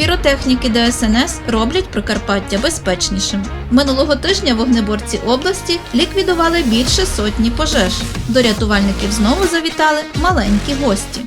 Піротехніки ДСНС роблять Прикарпаття безпечнішим. Минулого тижня вогнеборці області ліквідували більше сотні пожеж. До рятувальників знову завітали маленькі гості.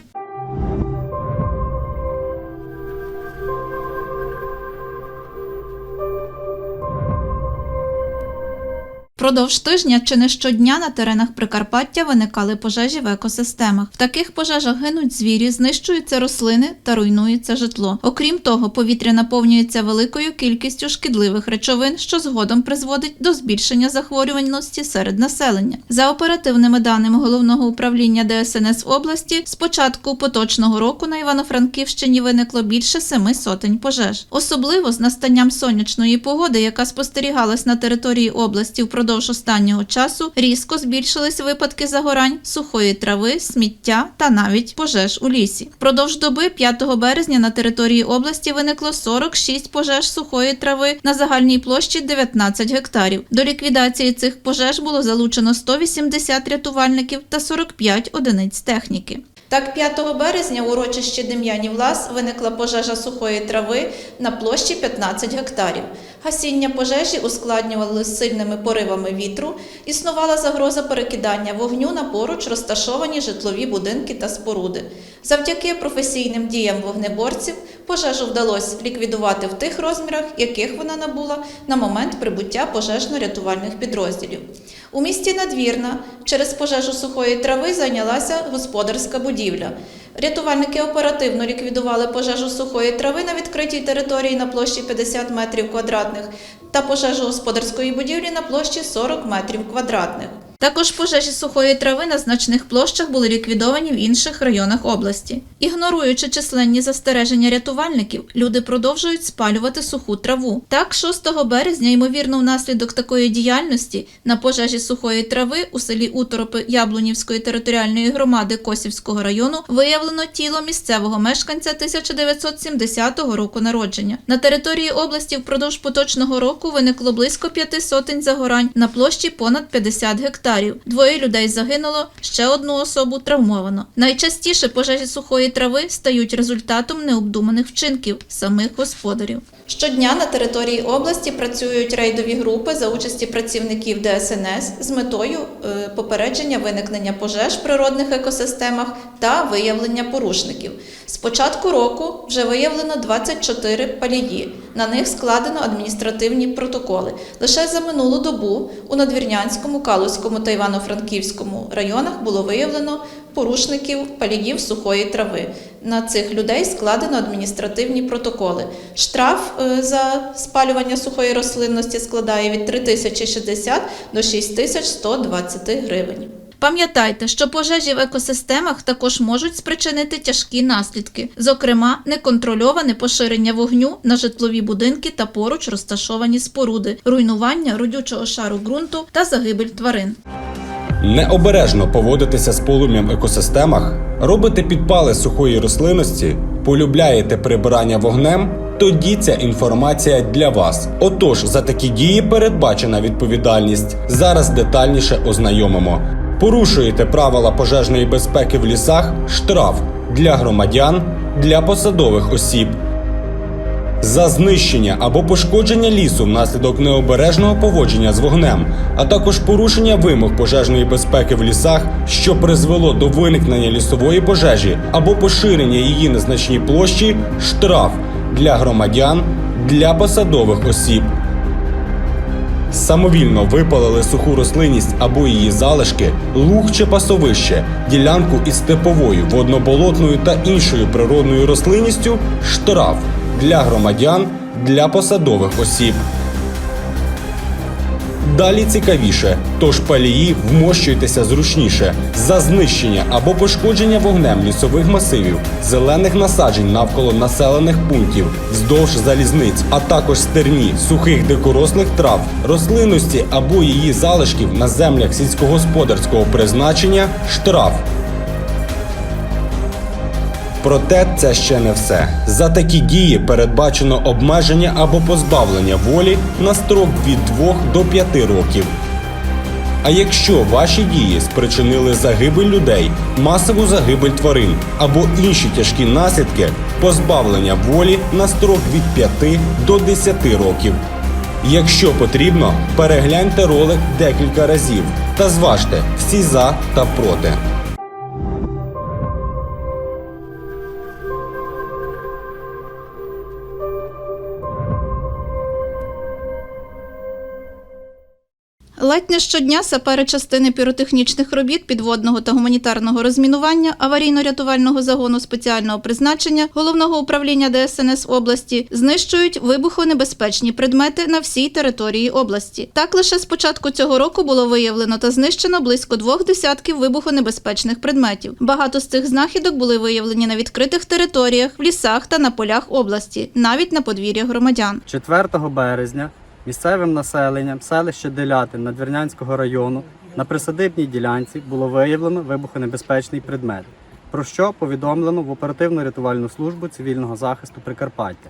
Продовж тижня чи не щодня на теренах Прикарпаття виникали пожежі в екосистемах. В таких пожежах гинуть звірі, знищуються рослини та руйнується житло. Окрім того, повітря наповнюється великою кількістю шкідливих речовин, що згодом призводить до збільшення захворюваності серед населення. За оперативними даними головного управління ДСНС області, з початку поточного року на Івано-Франківщині виникло більше семи сотень пожеж. Особливо з настанням сонячної погоди, яка спостерігалась на території області впродовж останнього часу, різко збільшились випадки загорань, сухої трави, сміття та навіть пожеж у лісі. Впродовж доби 5 березня на території області виникло 46 пожеж сухої трави на загальній площі 19 гектарів. До ліквідації цих пожеж було залучено 180 рятувальників та 45 одиниць техніки. Так, 5 березня у урочищі Дем'янів Лас виникла пожежа сухої трави на площі 15 гектарів. Гасіння пожежі ускладнювали сильними поривами вітру, існувала загроза перекидання вогню на поруч розташовані житлові будинки та споруди. Завдяки професійним діям вогнеборців пожежу вдалося ліквідувати в тих розмірах, яких вона набула на момент прибуття пожежно-рятувальних підрозділів. У місті Надвірна через пожежу сухої трави зайнялася господарська будівля. Рятувальники оперативно ліквідували пожежу сухої трави на відкритій території на площі 50 метрів квадратних та пожежу господарської будівлі на площі 40 метрів квадратних. Також пожежі сухої трави на значних площах були ліквідовані в інших районах області. Ігноруючи численні застереження рятувальників, люди продовжують спалювати суху траву. Так, 6 березня, ймовірно, внаслідок такої діяльності на пожежі сухої трави у селі Уторопи Яблунівської територіальної громади Косівського району виявлено тіло місцевого мешканця 1970 року народження. На території області впродовж поточного року виникло близько п'яти сотень загорань на площі понад 50 гектарів. Двоє людей загинуло, ще одну особу травмовано. Найчастіше пожежі сухої трави стають результатом необдуманих вчинків самих господарів. Щодня на території області працюють рейдові групи за участі працівників ДСНС з метою е, попередження виникнення пожеж в природних екосистемах та виявлення порушників. З початку року вже виявлено 24 палії. На них складено адміністративні протоколи. Лише за минулу добу у Надвірнянському, Калузькому та Івано-Франківському районах було виявлено порушників паліїв сухої трави. На цих людей складено адміністративні протоколи. Штраф е, за спалювання сухої рослинності складає від 3060 до 6120 гривень. Пам'ятайте, що пожежі в екосистемах також можуть спричинити тяжкі наслідки, зокрема, неконтрольоване поширення вогню на житлові будинки та поруч розташовані споруди, руйнування родючого шару ґрунту та загибель тварин. Необережно поводитеся з полум'ям в екосистемах, робите підпали сухої рослинності, полюбляєте прибирання вогнем. Тоді ця інформація для вас. Отож, за такі дії передбачена відповідальність. Зараз детальніше ознайомимо. Порушуєте правила пожежної безпеки в лісах, штраф для громадян, для посадових осіб. За знищення або пошкодження лісу внаслідок необережного поводження з вогнем, а також порушення вимог пожежної безпеки в лісах, що призвело до виникнення лісової пожежі або поширення її на значній площі, штраф для громадян, для посадових осіб. Самовільно випалили суху рослинність або її залишки, луг чи пасовище, ділянку із степовою, водноболотною та іншою природною рослинністю штраф для громадян, для посадових осіб. Далі цікавіше, тож палії вмощуйтеся зручніше за знищення або пошкодження вогнем лісових масивів, зелених насаджень навколо населених пунктів, вздовж залізниць, а також стерні, сухих дикорослих трав, рослинності або її залишків на землях сільськогосподарського призначення штраф. Проте це ще не все. За такі дії передбачено обмеження або позбавлення волі на строк від 2 до 5 років. А якщо ваші дії спричинили загибель людей, масову загибель тварин або інші тяжкі наслідки, позбавлення волі на строк від 5 до 10 років. Якщо потрібно, перегляньте ролик декілька разів та зважте всі за та проти. Ледь не щодня сапери частини піротехнічних робіт підводного та гуманітарного розмінування аварійно-рятувального загону спеціального призначення головного управління ДСНС області знищують вибухонебезпечні предмети на всій території області. Так лише з початку цього року було виявлено та знищено близько двох десятків вибухонебезпечних предметів. Багато з цих знахідок були виявлені на відкритих територіях, в лісах та на полях області, навіть на подвір'ях громадян. 4 березня місцевим населенням селища Делятин Надвірнянського району на присадибній ділянці було виявлено вибухонебезпечний предмет, про що повідомлено в оперативно-рятувальну службу цивільного захисту Прикарпаття.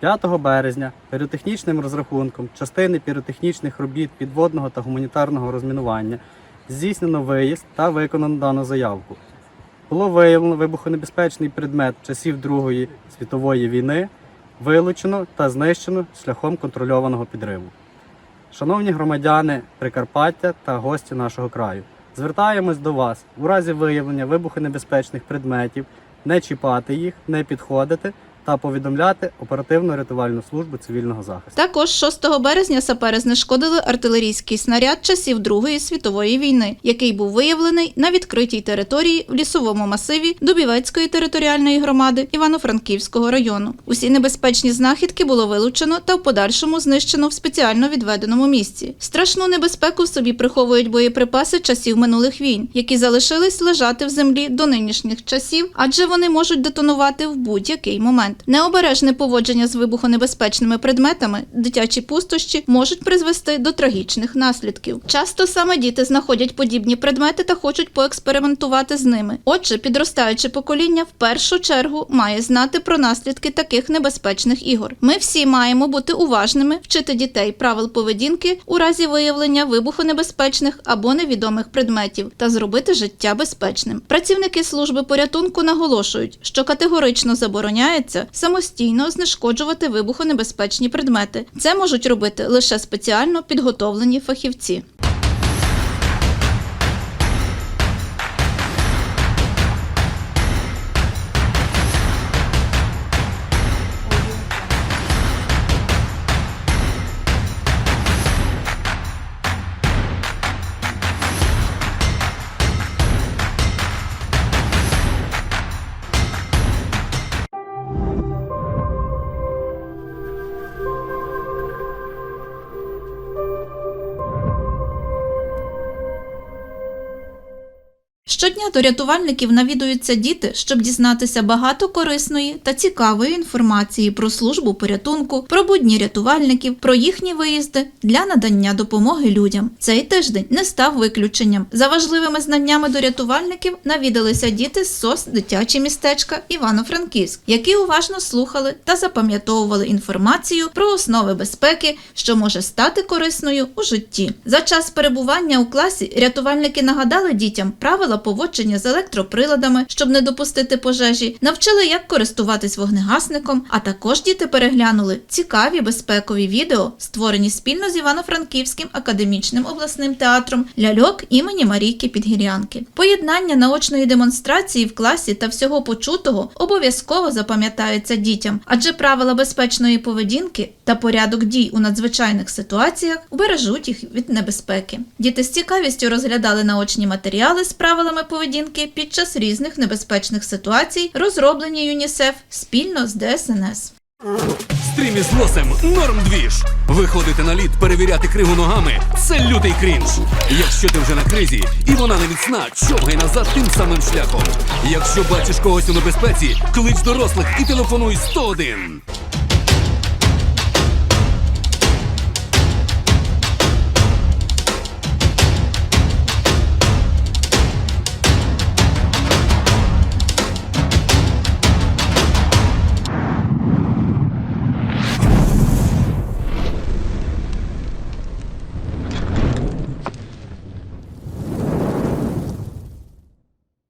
5 березня піротехнічним розрахунком частини піротехнічних робіт підводного та гуманітарного розмінування здійснено виїзд та виконано дану заявку. Було виявлено вибухонебезпечний предмет часів Другої світової війни, вилучено та знищено шляхом контрольованого підриву. Шановні громадяни Прикарпаття та гості нашого краю, звертаємось до вас у разі виявлення вибухонебезпечних предметів, не чіпати їх, не підходити та повідомляти оперативно-рятувальну службу цивільного захисту. Також 6 березня сапери знешкодили артилерійський снаряд часів Другої світової війни, який був виявлений на відкритій території в лісовому масиві Дубівецької територіальної громади Івано-Франківського району. Усі небезпечні знахідки було вилучено та в подальшому знищено в спеціально відведеному місці. Страшну небезпеку в собі приховують боєприпаси часів минулих війн, які залишились лежати в землі до нинішніх часів, адже вони можуть детонувати в будь-який момент. Необережне поводження з вибухонебезпечними предметами, дитячі пустощі можуть призвести до трагічних наслідків. Часто саме діти знаходять подібні предмети та хочуть поекспериментувати з ними. Отже, підростаюче покоління в першу чергу має знати про наслідки таких небезпечних ігор. Ми всі маємо бути уважними, вчити дітей правил поведінки у разі виявлення вибухонебезпечних або невідомих предметів та зробити життя безпечним. Працівники служби порятунку наголошують, що категорично забороняється самостійно знешкоджувати вибухонебезпечні предмети. Це можуть робити лише спеціально підготовлені фахівці. Щодня до рятувальників навідуються діти, щоб дізнатися багато корисної та цікавої інформації про службу порятунку, про будні рятувальників, про їхні виїзди для надання допомоги людям. Цей тиждень не став виключенням. За важливими знаннями до рятувальників навідалися діти з СОС дитячі містечка Івано-Франківськ, які уважно слухали та запам'ятовували інформацію про основи безпеки, що може стати корисною у житті. За час перебування у класі рятувальники нагадали дітям правила поводження з електроприладами, щоб не допустити пожежі, навчили, як користуватись вогнегасником. А також діти переглянули цікаві безпекові відео, створені спільно з Івано-Франківським академічним обласним театром ляльок імені Марійки Підгір'янки. Поєднання наочної демонстрації в класі та всього почутого обов'язково запам'ятаються дітям, адже правила безпечної поведінки та порядок дій у надзвичайних ситуаціях убережуть їх від небезпеки. Діти з цікавістю розглядали наочні матеріали з правилами поведінки під час різних небезпечних ситуацій, розроблені ЮНІСЕФ спільно з ДСНС. Стрім із лосем норм двіж. Виходити на лід, перевіряти криву ногами це лютий крінж. Якщо ти вже на кризі і вона не міцна, човгай назад тим самим шляхом. Якщо бачиш когось у небезпеці, клич дорослих і телефонуй 101.